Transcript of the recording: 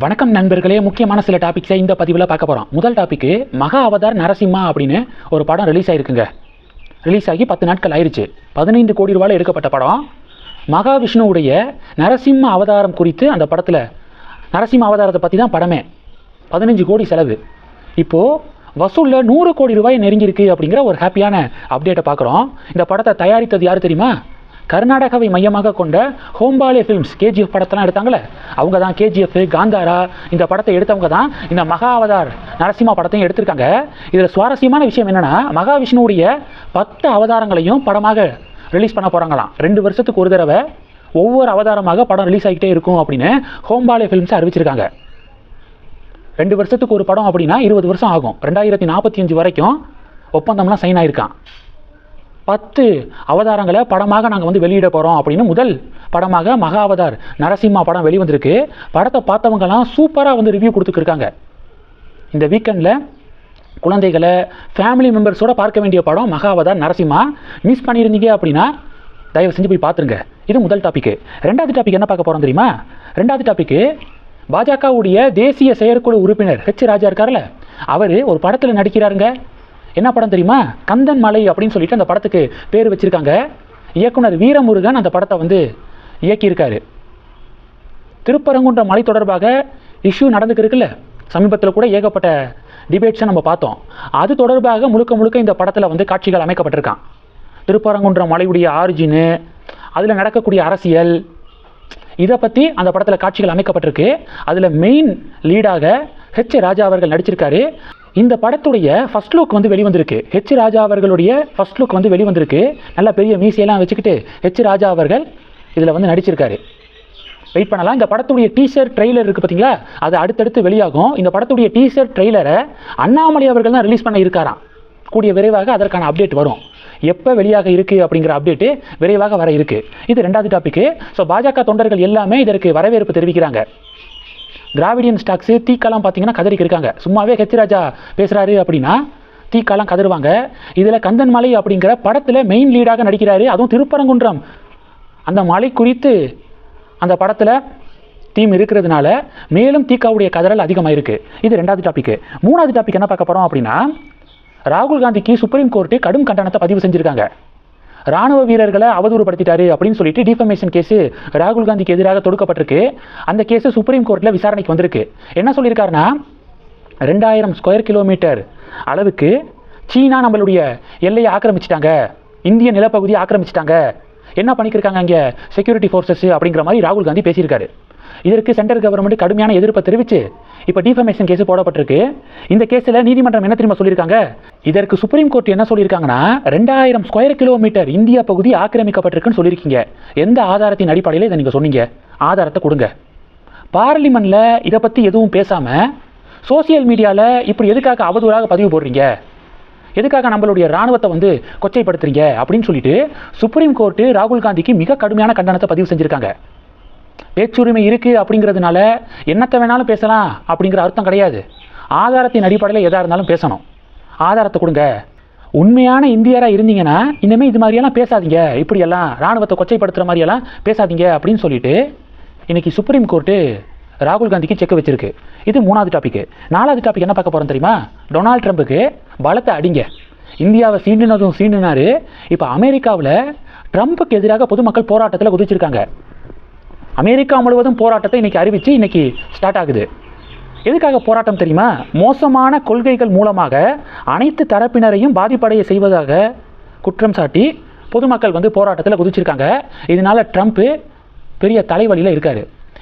வணக்கம் நண்பர்களே முக்கியமான சில டாபிக்ஸை இந்த பதிவில் பார்க்க போகிறோம் முதல் டாபிக்கு மகா அவதார் நரசிம்மா அப்படின்னு ஒரு படம் ரிலீஸ் ஆகிருக்குங்க ரிலீஸ் ஆகி பத்து நாட்கள் ஆயிடுச்சு பதினைந்து கோடி ரூபாயில் எடுக்கப்பட்ட படம். மகாவிஷ்ணுவுடைய நரசிம்ம அவதாரம் குறித்து அந்த படத்தில் நரசிம்ம அவதாரத்தை பற்றி தான் படமே. பதினஞ்சு கோடி செலவு. இப்போது வசூலில் நூறு கோடி ரூபாய் நெருங்கியிருக்கு அப்படிங்கிற ஒரு ஹாப்பியான அப்டேட்டை பார்க்குறோம். இந்த படத்தை தயாரித்தது யார் தெரியுமா? கர்நாடகாவை மையமாக கொண்ட ஹோம்பாலே ஃபிலிம்ஸ் கேஜிஎஃப் படத்தெல்லாம் எடுத்தாங்களே? அவங்க தான் கேஜிஎஃப் காந்தாரா இந்த படத்தை எடுத்தவங்க தான் இந்த மகா அவதார் நரசிம்மா படத்தையும் எடுத்திருக்காங்க. இதில் சுவாரஸ்யமான விஷயம் என்னென்னா மகாவிஷ்ணுவுடைய பத்து அவதாரங்களையும் படமாக ரிலீஸ் பண்ண போகிறாங்களாம் ரெண்டு வருஷத்துக்கு ஒரு தடவை ஒவ்வொரு அவதாரமாக படம் ரிலீஸ் ஆகிட்டே இருக்கும் அப்படின்னு ஹோம்பாலே ஃபிலிம்ஸ் அறிவிச்சிருக்காங்க. ரெண்டு வருஷத்துக்கு ஒரு படம் அப்படின்னா இருபது வருஷம் ஆகும். ரெண்டாயிரத்தி நாற்பத்தி அஞ்சு வரைக்கும் ஒப்பந்தம்லாம் சைன் ஆயிருக்கான் பத்து அவதாரங்களை படமாக நாங்கள் வந்து வெளியிட போகிறோம் அப்படின்னு முதல் படமாக மகா அவதார் நரசிம்மா படம் வெளிவந்திருக்கு. படத்தை பார்த்தவங்கலாம் சூப்பராக வந்து ரிவ்யூ கொடுத்துருக்காங்க இந்த வீக்கெண்டில் குழந்தைகளை ஃபேமிலி மெம்பர்ஸோட பார்க்க வேண்டிய படம் மகா அவதார் நரசிம்மா. மிஸ் பண்ணியிருந்தீங்க அப்படின்னா தயவு செஞ்சு போய் பார்த்துருங்க இது முதல் டாப்பிக்கு ரெண்டாவது டாபிக் என்ன பார்க்க போகிறோம் தெரியுமா? ரெண்டாவது டாப்பிக்கு பாஜகவுடைய தேசிய செயற்குழு உறுப்பினர் ஹெச் ராஜா இருக்கார்ல அவர் ஒரு படத்தில் நடிக்கிறாருங்க. என்ன படம் தெரியுமா? கந்தன் மலை அப்படின்னு சொல்லிட்டு அந்த படத்துக்கு பேர் வச்சிருக்காங்க. இயக்குனர் வீரமுருகன் அந்த படத்தை வந்து இயக்கியிருக்காரு. திருப்பரங்குன்ற மலை தொடர்பாக இஷ்யூ நடந்துக்கு இருக்குல்ல? சமீபத்தில் கூட ஏகப்பட்ட டிபேட்ஸை நம்ம பார்த்தோம். அது தொடர்பாக முழுக்க முழுக்க இந்த படத்தில் வந்து காட்சிகள் அமைக்கப்பட்டிருக்கான். திருப்பரங்குன்ற மலையுடைய ஆரிஜினு அதில் நடக்கக்கூடிய அரசியல் இதை பற்றி அந்த படத்தில் காட்சிகள் அமைக்கப்பட்டிருக்கு. அதில் மெயின் லீடாக ஹெச் ராஜா அவர்கள் நடிச்சிருக்காரு. இந்த படத்துடைய ஃபர்ஸ்ட் லுக் வந்து வெளிவந்திருக்கு. ஹெச் ராஜா அவர்களுடைய ஃபர்ஸ்ட் லுக் வந்து வெளிவந்திருக்கு. நல்ல பெரிய மீசையெல்லாம் வச்சுக்கிட்டு ஹெச் ராஜா அவர்கள் இதில் வந்து நடிச்சிருக்காரு. வெயிட் பண்ணலாம். இந்த படத்துடைய டீசர் ட்ரெய்லர் இருக்குது பார்த்தீங்களா அது அடுத்தடுத்து வெளியாகும். இந்த படத்துடைய டீசர் ட்ரெய்லரை அண்ணாமலை அவர்கள் தான் ரிலீஸ் பண்ண இருக்காராம் கூடிய விரைவாக அதற்கான அப்டேட் வரும். எப்போ வெளியாக இருக்குது அப்படிங்கிற அப்டேட்டு விரைவாக வர இருக்குது இது ரெண்டாவது டாப்பிக்கு ஸோ பாஜக தொண்டர்கள் எல்லாமே இதற்கு வரவேற்பு தெரிவிக்கிறாங்க. திராவிடியன் ஸ்டாக்ஸு தீக்காலாம் பார்த்தீங்கன்னா கதறிக்கு இருக்காங்க. சும்மாவே ஹெச் ராஜா பேசுகிறாரு அப்படின்னா தீக்காலாம் கதருவாங்க இதில் கந்தன் மலை அப்படிங்கிற படத்தில் மெயின் லீடாக நடிக்கிறாரு. அதுவும் திருப்பரங்குன்றம். அந்த மலை குறித்து அந்த படத்தில் தீம் இருக்கிறதுனால மேலும் தீக்காவுடைய கதறல் அதிகமாக இருக்குது இது ரெண்டாவது டாப்பிக்கு மூணாவது டாபிக் என்ன பார்க்க போகிறோம் அப்படின்னா ராகுல் காந்திக்கு சுப்ரீம் கோர்ட்டு கடும் கண்டனத்தை பதிவு செஞ்சுருக்காங்க. ராணுவ வீரர்களை அவதூறுபடுத்திட்டாரு அப்படின்னு சொல்லிட்டு டிஃபமேஷன் கேஸு ராகுல் காந்திக்கு எதிராக தொடுக்கப்பட்டிருக்கு. அந்த கேஸு சுப்ரீம் கோர்ட்டில் விசாரணைக்கு வந்திருக்கு. என்ன சொல்லியிருக்காருன்னா ரெண்டாயிரம் ஸ்கொயர் கிலோமீட்டர் அளவுக்கு சீனா நம்மளுடைய எல்லையை ஆக்கிரமிச்சிட்டாங்க. இந்திய நிலப்பகுதியை ஆக்கிரமிச்சிட்டாங்க. என்ன பண்ணிக்கிருக்காங்க இங்கே செக்யூரிட்டி ஃபோர்ஸஸ் அப்படிங்கிற மாதிரி ராகுல் காந்தி பேசியிருக்காரு. இதற்கு சென்ட்ரல் கவர்மெண்ட் கடுமையான எதிர்ப்பை தெரிவித்து இப்போ டிஃபமேஷன் கேஸ் போடப்பட்டிருக்கு. இந்த கேஸில் நீதிமன்றம் என்ன தெரியுமா சொல்லியிருக்காங்க? இதற்கு சுப்ரீம் கோர்ட் என்ன சொல்லியிருக்காங்கன்னா ரெண்டாயிரம் ஸ்கொயர் கிலோமீட்டர் இந்தியா பகுதி ஆக்கிரமிக்கப்பட்டிருக்குன்னு சொல்லியிருக்கீங்க. எந்த ஆதாரத்தின் அடிப்படையில் இதை நீங்கள் சொன்னீங்க? ஆதாரத்தை கொடுங்க. பார்லிமெண்ட்டில் இதை பற்றி எதுவும் பேசாமல் சோசியல் மீடியாவில் இப்படி எதுக்காக அவதூறாக பதிவு போடுறீங்க? எதுக்காக நம்மளுடைய ராணுவத்தை வந்து கொச்சைப்படுத்துறீங்க? அப்படின்னு சொல்லிட்டு சுப்ரீம் கோர்ட்டு ராகுல் காந்திக்கு மிக கடுமையான கண்டனத்தை பதிவு செஞ்சுருக்காங்க. பேச்சுரிமை இருக்குது அப்படிங்கிறதுனால என்னத்தை வேணாலும் பேசலாம் அப்படிங்கிற அர்த்தம் கிடையாது. ஆதாரத்தின் அடிப்படையில் எதாக இருந்தாலும் பேசணும். ஆதாரத்தை கொடுங்க. உண்மையான இந்தியராக இருந்தீங்கன்னா இனிமேல் இது மாதிரியெல்லாம் பேசாதீங்க. இப்படியெல்லாம் ராணுவத்தை கொச்சைப்படுத்துகிற மாதிரியெல்லாம் பேசாதீங்க அப்படின்னு சொல்லிட்டு இன்னைக்கு சுப்ரீம் கோர்ட்டு ராகுல் காந்திக்கு செக் வச்சிருக்கு. இது மூணாவது டாபிக் நாலாவது டாபிக் என்ன பார்க்க போகிறோம் தெரியுமா? டொனால்ட் ட்ரம்ப்புக்கு பலத்தை அடிங்க. இந்தியாவை சீண்டினதும் சீண்டுனாரு. இப்போ அமெரிக்காவில் ட்ரம்ப்புக்கு எதிராக பொதுமக்கள் போராட்டத்தில் குதிச்சிருக்காங்க. அமெரிக்கா முழுவதும் போராட்டத்தை இன்னைக்கு அறிவித்து இன்னைக்கு ஸ்டார்ட் ஆகுது. எதுக்காக போராட்டம் தெரியுமா? மோசமான கொள்கைகள் மூலமாக அனைத்து தரப்பினரையும் பாதிப்படைய செய்வதாக குற்றம் சாட்டி பொதுமக்கள் வந்து போராட்டத்தில் குதிச்சிருக்காங்க. இதனால் ட்ரம்ப்பு பெரிய தலைவலியில் இருக்காரு.